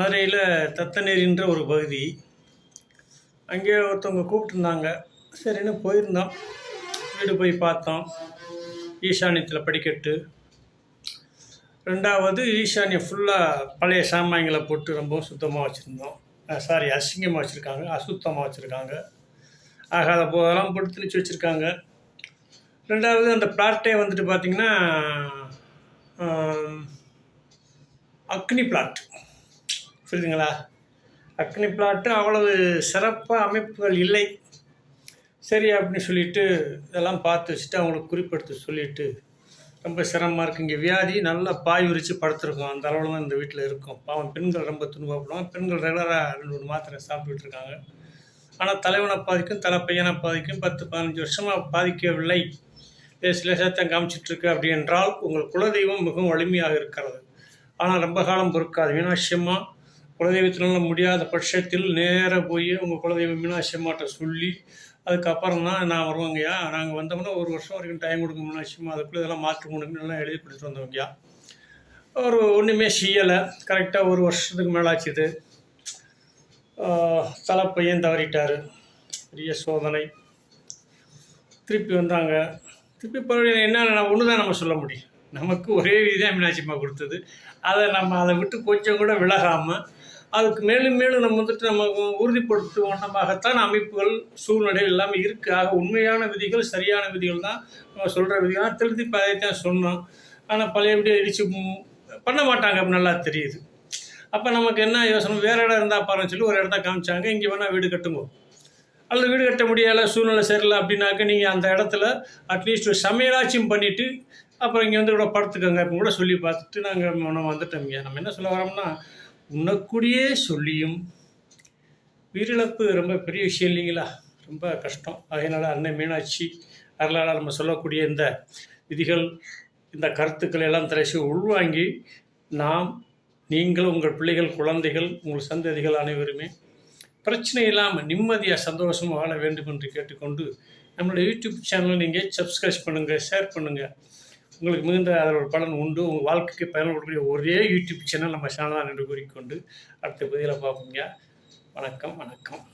மதுரையில் தத்தநேரின்ற ஒரு பகுதி. அங்கே ஒருத்தவங்க கூப்பிட்டுருந்தாங்க. சரின்னு போயிருந்தோம். வீடு போய் பார்த்தோம். ஈசானியத்தில் படிக்கட்டு. ரெண்டாவது ஈசானியம் ஃபுல்லாக பழைய சாமான்களை போட்டு ரொம்ப சுத்தமாக வச்சுருந்தோம். சாரி அசிங்கமாக வச்சுருக்காங்க. அசுத்தமாக வச்சுருக்காங்க. ஆகாத போதெல்லாம் போட்டு திணிச்சு வச்சுருக்காங்க. ரெண்டாவது அந்த பிளாட்டே வந்துட்டு பார்த்திங்கன்னா அக்னி பிளாட் புரியுதுங்களா? அக்னி பிளாட்டு அவ்வளவு சிறப்பாக அமைப்புகள் இல்லை. சரி அப்படின்னு சொல்லிட்டு இதெல்லாம் பார்த்து வச்சுட்டு அவங்களுக்கு குறிப்பெடுத்து சொல்லிட்டு ரொம்ப சிரமமாக இருக்குது இங்கே வியாதி நல்லா பாய் விரித்து படுத்துருக்கோம். அந்த அளவில் தான் இந்த வீட்டில் இருக்கும். பாவம் பெண்கள் ரொம்ப துன்பப்படுவாங்க. பெண்கள் ரெகுலராக ரெண்டு மூணு மாத்திரை சாப்பிட்டுட்டு இருக்காங்க. ஆனால் தலைவனை பாதிக்கும் தலை பையனை பாதிக்கும் பத்து பதினஞ்சு வருஷமாக பாதிக்கவில்லை. லேஸ் தான் காமிச்சிட்ருக்கு அப்படி என்றால் உங்கள் குலதெய்வம் மிகவும் வலிமையாக இருக்கிறது. ஆனால் ரொம்ப காலம் பொறுக்காது. வினாசியமாக குலதெய்வத்தினால முடியாத பட்சத்தில் நேராக போய் உங்கள் குலதெய்வம் மீனாட்சியம்மாட்ட சொல்லி அதுக்கப்புறம் தான் நான் வருவாங்கய்யா நாங்கள் வந்தோம்னா ஒரு வருஷம் வரைக்கும் டைம் கொடுங்க மீனாட்சியம்மா அதுக்குள்ளே இதெல்லாம் மாற்று முடியும்னு எல்லாம் எழுதி கொடுத்துட்டு வந்தோங்கய்யா ஒரு ஒன்றுமே செய்யலை. கரெக்டாக ஒரு வருஷத்துக்கு மேலாச்சுது. தலை தலைப்பையன் தவறிட்டார். பெரிய சோதனை. திருப்பி வந்தாங்க. திருப்பி பரவாயில்ல என்ன ஒன்று தான் நம்ம சொல்ல முடியும். நமக்கு ஒரே விதி தான் கொடுத்தது. அதை நம்ம அதை விட்டு கொஞ்சம் கூட விலகாமல் அதுக்கு மேலும் மேலும் நம்ம வந்துட்டு நம்ம உறுதிப்படுத்தும் வண்ணமாகத்தான் அமைப்புகள் சூழ்நிலை எல்லாமே இருக்குது ஆக உண்மையான விதிகள் சரியான விதிகள் தான் நம்ம சொல்கிற விதிகள். திருத்தி அதை தான் சொன்னோம். ஆனால் பழையபடி இடிச்சு பண்ண மாட்டாங்க. அப்படி நல்லா தெரியுது. அப்போ நமக்கு என்ன யோசனை? வேறு இடம் இருந்தால் பாருன்னு சொல்லி ஒரு இடத்த காமிச்சாங்க. இங்கே வேணால் வீடு கட்டுங்க. அல்லது வீடு கட்ட முடியலை சூழ்நிலை சரியில்லை அப்படின்னாக்க நீங்கள் அந்த இடத்துல அட்லீஸ்ட் ஒரு சமையலாச்சும் பண்ணிவிட்டு அப்புறம் இங்கே வந்து கூட படுத்துக்கோங்க அப்படின்னு கூட சொல்லி பார்த்துட்டு நாங்கள் நம்ம வந்துட்டோம்ங்க நம்ம என்ன சொல்ல வரோம்னா உண்ணக்கூடியே சொல்லியும் உயிரிழப்பு ரொம்ப பெரிய விஷயம் இல்லைங்களா? ரொம்ப கஷ்டம். அதனால் அன்னை மீனாட்சி அருளால் நம்ம சொல்லக்கூடிய இந்த விதிகள் இந்த கருத்துக்களை எல்லாம் திரைச்சி உள்வாங்கி நாம் நீங்கள் உங்கள் பிள்ளைகள் குழந்தைகள் உங்கள் சந்ததிகள் அனைவருமே பிரச்சனை இல்லாமல் நிம்மதியாக சந்தோஷமாக வாழ வேண்டும் என்று கேட்டுக்கொண்டு நம்மளுடைய யூடியூப் சேனலை நீங்கள் சப்ஸ்கிரைப் பண்ணுங்கள் ஷேர் பண்ணுங்கள் உங்களுக்கு மிகுந்த அதில் ஒரு பலன் உண்டு. உங்கள் வாழ்க்கைக்கு பயன்படக்கூடிய ஒரே யூடியூப் சேனல் நம்ம சேனல் தான் என்று கூறிக்கொண்டு அடுத்த பதிவில் பார்ப்போங்க வணக்கம் வணக்கம்.